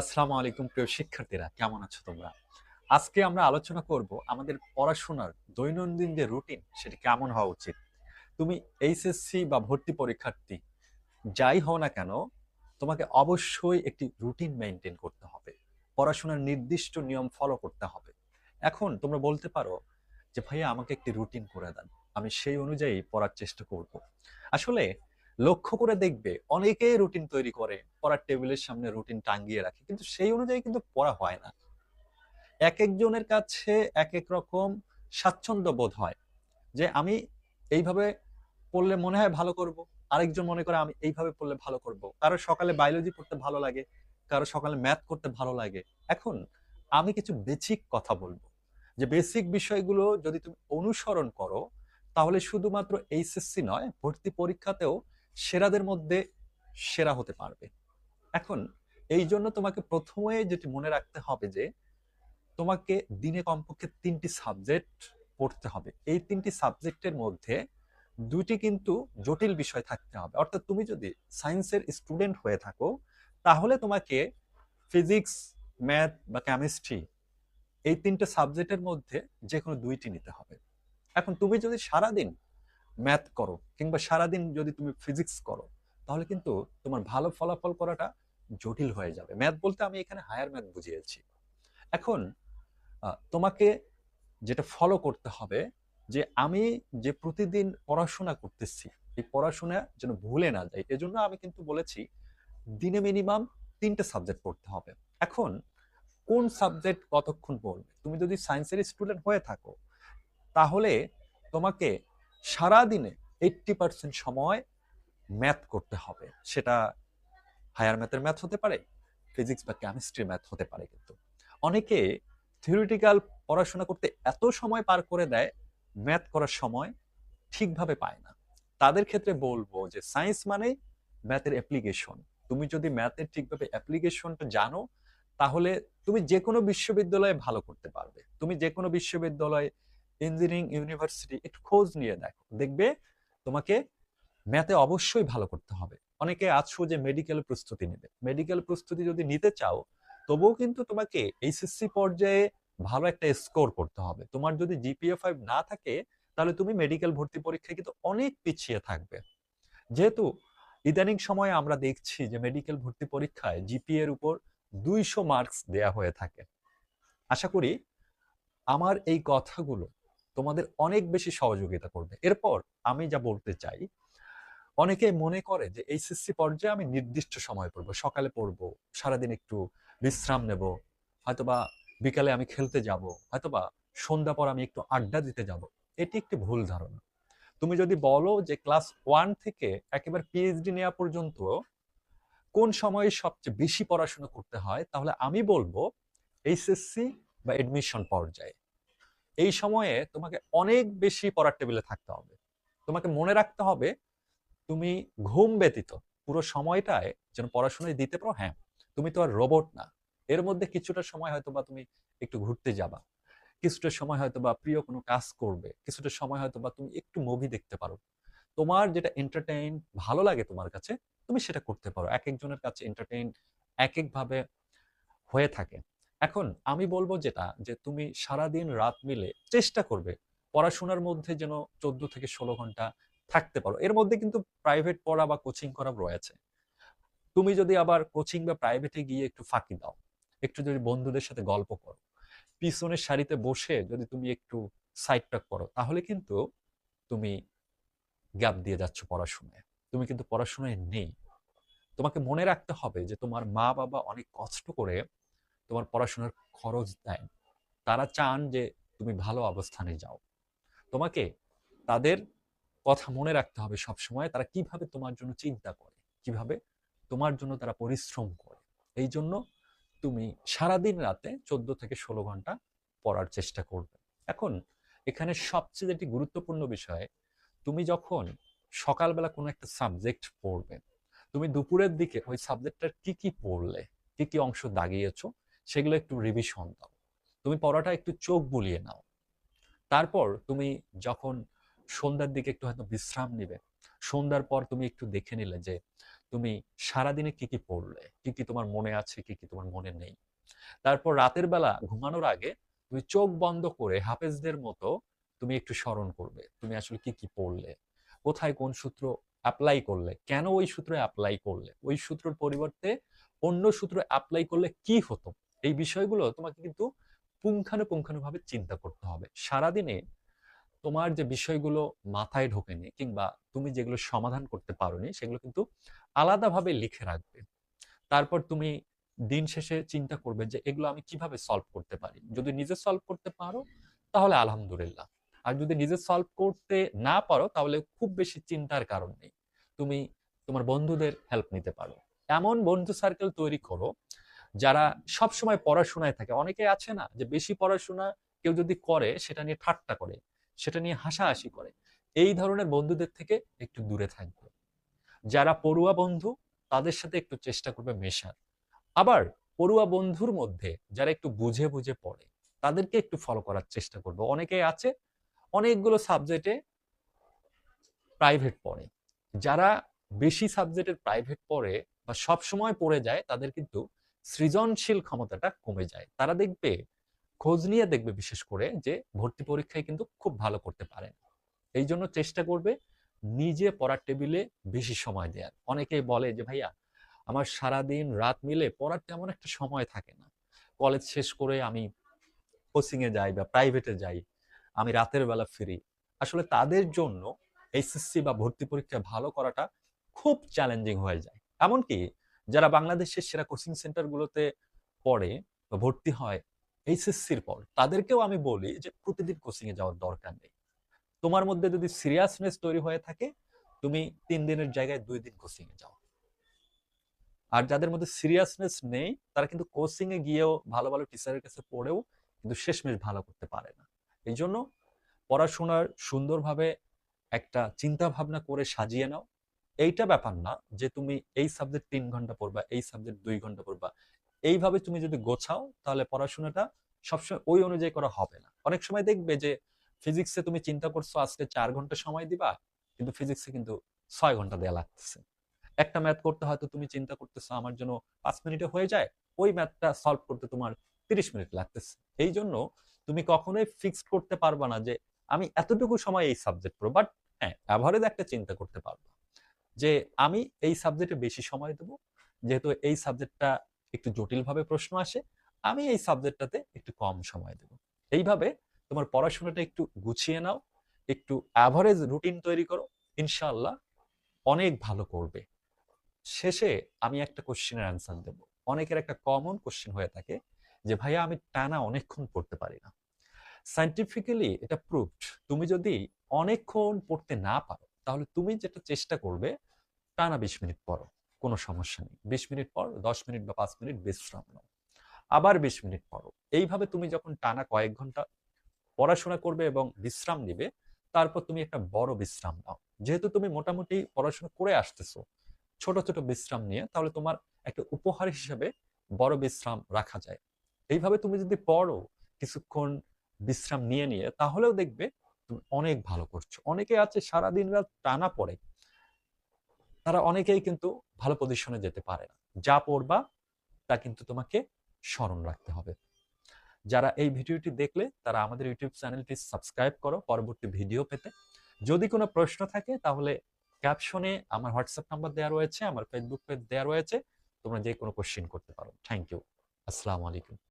আসসালামু আলাইকুম, প্রিয় শিক্ষার্থীরা, কেমন আছো তোমরা? আজকে আমরা আলোচনা করব আমাদের পড়াশোনার দৈনন্দিন যে রুটিন, সেটি কেমন হওয়া উচিত? তুমি এইচএসসি বা ভর্তি পরীক্ষার্থী, যাই হও না কেন, তোমাকে অবশ্যই একটি রুটিন মেনটেন করতে হবে। পড়াশোনার নির্দিষ্ট নিয়ম ফলো করতে হবে। এখন তোমরা বলতে পারো যে, ভাইয়া, আমাকে একটি রুটিন করে দেন, আমি সেই অনুযায়ী পড়ার চেষ্টা করব। আসলে লক্ষ্য করে দেখবে অনেকেই রুটিন তৈরি করে, পড়ার টেবিলের সামনে রুটিন টাঙ্গিয়ে রাখে, কিন্তু সেই অনুযায়ী কিন্তু পড়া হয় না। এক একজনের কাছে এক এক রকম স্বাচ্ছন্দ্য বোধ হয় যে আমি এইভাবে পড়লে মনে হয় ভালো করব, আরেকজন মনে করে আমি এইভাবে পড়লে ভালো করব। কারও সকালে বায়োলজি পড়তে ভালো লাগে, কারও সকালে ম্যাথ করতে ভালো লাগে। এখন আমি কিছু বেসিক কথা বলব। যে বেসিক বিষয়গুলো যদি তুমি অনুসরণ করো, তাহলে শুধুমাত্র এইচএসসি নয়, ভর্তি পরীক্ষাতেও সেরাদের মধ্যে সেরা হতে পারবে। এখন এই জন্য তোমাকে প্রথমে যেটি মনে রাখতে হবে যে, তোমাকে দিনে কমপক্ষে তিনটি সাবজেক্ট পড়তে হবে। এই তিনটি সাবজেক্টের মধ্যে দুটি কিন্তু জটিল বিষয় থাকতে হবে। অর্থাৎ তুমি যদি সায়েন্সের স্টুডেন্ট হয়ে থাকো, তাহলে তোমাকে ফিজিক্স, ম্যাথ বা কেমিস্ট্রি এই তিনটে সাবজেক্টের মধ্যে যে কোনো দুইটি নিতে হবে। এখন তুমি যদি সারাদিন ম্যাথ করো কিংবা সারাদিন যদি তুমি ফিজিক্স করো, তাহলে কিন্তু তোমার ভালো ফলাফল করাটা জটিল হয়ে যাবে। ম্যাথ বলতে আমি এখানে হায়ার ম্যাথ বুঝিয়েছি। এখন তোমাকে যেটা ফলো করতে হবে যে আমি যে প্রতিদিন পড়াশোনা করতেছি, এই পড়াশোনা যেন ভুলে না যায় এজন্য আমি কিন্তু বলেছি দিনে মিনিমাম তিনটে সাবজেক্ট পড়তে হবে। এখন, কোন সাবজেক্ট কতক্ষণ পড়বে? তুমি যদি সায়েন্সের স্টুডেন্ট হয়ে থাকো, তাহলে তোমাকে সারাদিনে এইটটি পার্সেন্ট সময় ম্যাথ করতে হবে। সেটা হায়ার ম্যাথের ম্যাথ হতে পারে ফিজিক্স বা কেমিস্ট্রি ম্যাথ হতে পারে কিন্তু। অনেকে থিওরিটিক্যাল পড়াশোনা করতে এত সময় পার করে দেয় ম্যাথ করার সময় ঠিকভাবে পায় না। তাদের ক্ষেত্রে বলব যে সায়েন্স মানে ম্যাথের অ্যাপ্লিকেশন তুমি যদি ম্যাথের ঠিকভাবে অ্যাপ্লিকেশনটা জানো, তাহলে তুমি যে কোনো বিশ্ববিদ্যালয়ে ভালো করতে পারবে। তুমি যে কোনো বিশ্ববিদ্যালয়ে ইঞ্জিনিয়ারিং ইউনিভার্সিটি একটু খোঁজ নিয়ে দেখো। দেখবে তোমাকে ম্যাথে অবশ্যই ভালো করতে হবে। অনেকে আছো যে মেডিকেল প্রস্তুতি নেবে। মেডিকেল প্রস্তুতি যদি নিতে চাও, তবুও কিন্তু তোমাকে এইচএসসি পর্যায়ে ভালো একটা স্কোর করতে হবে। তোমার যদি জিপিএ ফাইভ না থাকে, তাহলে তুমি মেডিকেল ভর্তি পরীক্ষায় কিন্তু অনেক পিছিয়ে থাকবে। যেহেতু ইদানিং সময়ে আমরা দেখছি যে মেডিকেল ভর্তি পরীক্ষায় জিপিএ এর উপর দুইশো মার্কস দেয়া হয়ে থাকে। আশা করি আমার এই কথাগুলো তোমাদের অনেক বেশি সহযোগিতা করবে। এরপর আমি যা বলতে চাই অনেকে মনে করে যে এইচএসসি পর্যায়ে আমি নির্দিষ্ট সময় পড়ব, সকালে পড়ব, সারাদিন একটু বিশ্রাম নেব, হয়তোবা বিকালে আমি খেলতে যাব, হয়তোবা সন্ধ্যা পর আমি একটু আড্ডা দিতে যাব। এটি একটি ভুল ধারণা। তুমি যদি বলো যে ক্লাস ওয়ান থেকে একেবারে পিএইচডি নেওয়া পর্যন্ত কোন সময়ে সবচেয়ে বেশি পড়াশোনা করতে হয়, তাহলে আমি বলব এইচএসসি বা এডমিশন পর্যায়ে। এই সময়ে তোমাকে অনেক বেশি পড়ার টেবিলে থাকতে হবে। তোমাকে মনে রাখতে হবে, তুমি ঘুম ব্যতীত পুরো সময়টায় যেন পড়াশোনায় দিতে পারো হ্যাঁ তুমি তো আর রোবট না। এর মধ্যে কিছুটা সময় হয়তো বা তুমি একটু ঘুরতে যাবা, কিছুটা সময় হয়তো বা প্রিয় কোনো কাজ করবে, কিছুটা সময় হয়তো বা তুমি একটু মুভি দেখতে পারো। তোমার যেটা এন্টারটেইন ভালো লাগে তোমার কাছে, তুমি সেটা করতে পারো। এক একজনের কাছে এন্টারটেইন এক একভাবে হয়ে থাকে। এখন আমি বলব যেটা, যে তুমি সারাদিন রাত মিলে চেষ্টা করবে পড়াশোনার মধ্যে যেন চোদ্দ থেকে ষোলো ঘণ্টা থাকতে পারো। এর মধ্যে কিন্তু প্রাইভেট পড়া বা কোচিং করা রয়েছে। তুমি যদি আবার কোচিং বা প্রাইভেটে গিয়ে একটু ফাঁকি দাও, একটু যদি বন্ধুদের সাথে গল্প করো, পিছনের সারিতে বসে যদি তুমি একটু সাইড টক করো, তাহলে কিন্তু তুমি গ্যাপ দিয়ে যাচ্ছ পড়াশোনায়। তুমি কিন্তু পড়াশোনায় নেই। তোমাকে মনে রাখতে হবে যে তোমার মা বাবা অনেক কষ্ট করে তোমার পড়াশোনার খরচ দেয়। তারা চান যে তুমি ভালো অবস্থানে যাও। তোমাকে তাদের কথা মনে রাখতে হবে সব সময় তারা কীভাবে তোমার জন্য চিন্তা করে, কীভাবে তোমার জন্য তারা পরিশ্রম করে। এই জন্য তুমি সারাদিন রাতে চোদ্দ থেকে ষোলো ঘণ্টা পড়ার চেষ্টা করবে। এখন এখানে সবচেয়ে যেটি গুরুত্বপূর্ণ বিষয়, তুমি যখন সকালবেলা কোনো একটা সাবজেক্ট পড়বে, তুমি দুপুরের দিকে ওই সাবজেক্টটার কি কি পড়লে, কি কি অংশ দাগিয়েছো সেগুলো একটু রিভিশন দাও। তুমি পড়াটা একটু চোখ বুলিয়ে নাও। তারপর তুমি যখন সন্ধ্যার দিকে একটু হয়তো বিশ্রাম নিবে, সন্ধ্যার পর তুমি একটু দেখে নিলে যে তুমি সারাদিনে কি কি পড়লে, কি কি তোমার মনে আছে, কি কি তোমার মনে নেই। তারপর রাতের বেলা ঘুমানোর আগে তুমি চোখ বন্ধ করে হাফেজদের মতো তুমি একটু স্মরণ করবে, তুমি আসলে কি কি পড়লে, কোথায় কোন সূত্র অ্যাপ্লাই করলে, কেন ওই সূত্র অ্যাপ্লাই করলে, ওই সূত্রের পরিবর্তে অন্য সূত্র অ্যাপ্লাই করলে কি হতো? এই বিষয়গুলো তোমাকে কিন্তু পুঙ্খানুপুঙ্খানুভাবে চিন্তা করতে হবে। সারাদিনে তোমার যে বিষয়গুলো মাথায় ঢোকেনি কিংবা তুমি যেগুলো সমাধান করতে পারোনি, সেগুলো কিন্তু আলাদাভাবে লিখে রাখবে। তারপর তুমি দিন শেষে চিন্তা করবে যে এগুলো আমি কীভাবে সলভ করতে পারি? যদি নিজে সলভ করতে পারো, তাহলে আলহামদুলিল্লাহ। আর যদি নিজে সলভ করতে না পারো, তাহলে খুব বেশি চিন্তার কারণ নেই। তুমি তোমার বন্ধুদের হেল্প নিতে পারো। এমন বন্ধু সার্কেল তৈরি করো যারা সব সময় পড়াশোনায় থাকে, অনেকে আছে না যে বেশি পড়াশোনা কেউ যদি করে, সেটা নিয়ে ঠাট্টা করে, সেটা নিয়ে হাসাহাসি করে। এই ধরনের বন্ধুদের থেকে একটু দূরে থাকবে। যারা পড়ুয়া বন্ধু, তাদের সাথে একটু চেষ্টা করবে মেশার। আবার পড়ুয়া বন্ধুর মধ্যে যারা একটু বুঝে বুঝে পড়ে, তাদেরকে একটু ফলো করার চেষ্টা করবে। অনেকে আছে, অনেকগুলো সাবজেক্টে প্রাইভেট পড়ে। যারা বেশি সাবজেক্টের প্রাইভেট পড়ে বা সব সময় পড়ে যায়, তাদের কিন্তু সৃজনশীল ক্ষমতাটা কমে যায়। তারা দেখবে, খোঁজ নিয়ে দেখবে বিশেষ করে যে ভর্তি পরীক্ষায় কিন্তু খুব ভালো করতে পারে। এই জন্য চেষ্টা করবে নিজে পড়ার টেবিলে বেশি সময় দেওয়ার অনেকেই বলে যে, ভাইয়া, আমার সারাদিন রাত মিলে পড়ার তেমন একটা সময় থাকে না। কলেজ শেষ করে আমি কোচিং এ যাই বা প্রাইভেটে যাই, আমি রাতের বেলা ফিরি। আসলে তাদের জন্য এইচএসসি বা ভর্তি পরীক্ষা ভালো করাটা খুব চ্যালেঞ্জিং হয়ে যায়। এমনকি যারা বাংলাদেশের সেরা কোচিং সেন্টারগুলোতে পড়ে বা ভর্তি হয় এইচএসসির পর, তাদেরকেও আমি বলি যে প্রতিদিন কোচিং এ যাওয়ার দরকার নেই। তোমার মধ্যে যদি সিরিয়াসনেস তৈরি হয়ে থাকে, তুমি তিন দিনের জায়গায় দুই দিন কোচিং এ যাও। আর যাদের মধ্যে সিরিয়াসনেস নেই, তারা কিন্তু কোচিং এ গিয়েও ভালো ভালো টিচারের কাছে পড়েও কিন্তু শেষমেশ ভালো করতে পারে না। এই জন্য পড়াশোনার সুন্দরভাবে একটা চিন্তা ভাবনা করে সাজিয়ে নাও। এইটা ব্যাপার না যে তুমি এই সাবজেক্ট তিন ঘণ্টা পড়বা, এই সাবজেক্ট দুই ঘণ্টা পড়বা। এইভাবে তুমি যদি গোছাও, তাহলে পড়াশোনাটা সবসময় ওই অনুযায়ী করা হবে না। অনেক সময় দেখবে যে ফিজিক্সে তুমি চিন্তা করছ, আজকে চার ঘণ্টা সময় দিবা, কিন্তু ফিজিক্সে কিন্তু ছয় ঘণ্টা দেওয়া লাগতেছে। একটা ম্যাথ করতে হয়তো তুমি চিন্তা করতেছো, আমার জন্য পাঁচ মিনিটে হয়ে যায়, ওই ম্যাথটা সলভ করতে তোমার তিরিশ মিনিট লাগতেছে। এই জন্য তুমি কখনোই ফিক্সড করতে পারবা না যে, আমি এতটুকু সময় এই সাবজেক্ট পড়ব বাট হ্যাঁ অ্যাভারেজ একটা চিন্তা করতে পারব। যে আমি এই সাবজেক্টে বেশি সময় দেব। যেহেতু এই সাবজেক্টটা একটু জটিলভাবে প্রশ্ন আসে, আমি এই সাবজেক্টটাতে একটু কম সময় দেব। এইভাবে তোমার পড়াশোনাটা একটু গুছিয়ে নাও, একটু অ্যাভারেজ রুটিন তৈরি করো। ইনশাল্লাহ অনেক ভালো করবে। শেষে আমি একটা কোশ্চেনের অ্যান্সার দেব। অনেকের একটা কমন কোশ্চেন হয়ে থাকে যে, ভাইয়া, আমি টানা অনেকক্ষণ পড়তে পারি না। সাইন্টিফিক্যালি এটা প্রুভড তুমি যদি অনেকক্ষণ পড়তে না পারো তাহলে তুমি যেটা চেষ্টা করবে, টানা বিশ মিনিট পড়ো, কোনো সমস্যা নেই। বিশ মিনিট পর দশ মিনিট বা পাঁচ মিনিট বিশ্রাম নাও। আবার বিশ মিনিট পড়ো। এইভাবে তুমি যখন টানা কয়েক ঘণ্টা পড়াশোনা করবে এবং বিশ্রাম নিবে, তারপর তুমি একটা বড় বিশ্রাম নাও। যেহেতু তুমি মোটামুটি পড়াশোনা করে আসতেছো, ছোট ছোট বিশ্রাম নিয়ে, তাহলে তোমার একটা উপহার হিসেবে বড় বিশ্রাম রাখা যায়। এইভাবে তুমি যদি পড়ো, কিছুক্ষণ বিশ্রাম নিয়ে নিয়ে, তাহলেও দেখবে তুমি অনেক ভালো করছ। অনেকে আছে সারাদিন রাত টানা পড়ে। তারা অনেকেই কিন্তু ভালো পজিশনে যেতে পারে না। যা পড়বা, তা কিন্তু তোমাকে স্মরণ রাখতে হবে। যারা এই ভিডিওটি দেখলে, তারা আমাদের ইউটিউব চ্যানেলটি সাবস্ক্রাইব করো পরবর্তী ভিডিও পেতে। যদি কোনো প্রশ্ন থাকে, তাহলে ক্যাপশনে আমার হোয়াটসঅ্যাপ নাম্বার দেওয়া রয়েছে, আমার ফেসবুক পেজ দেওয়া রয়েছে। তোমরা যে কোনো কোশ্চেন করতে পারো। থ্যাংক ইউ আসসালামু আলাইকুম।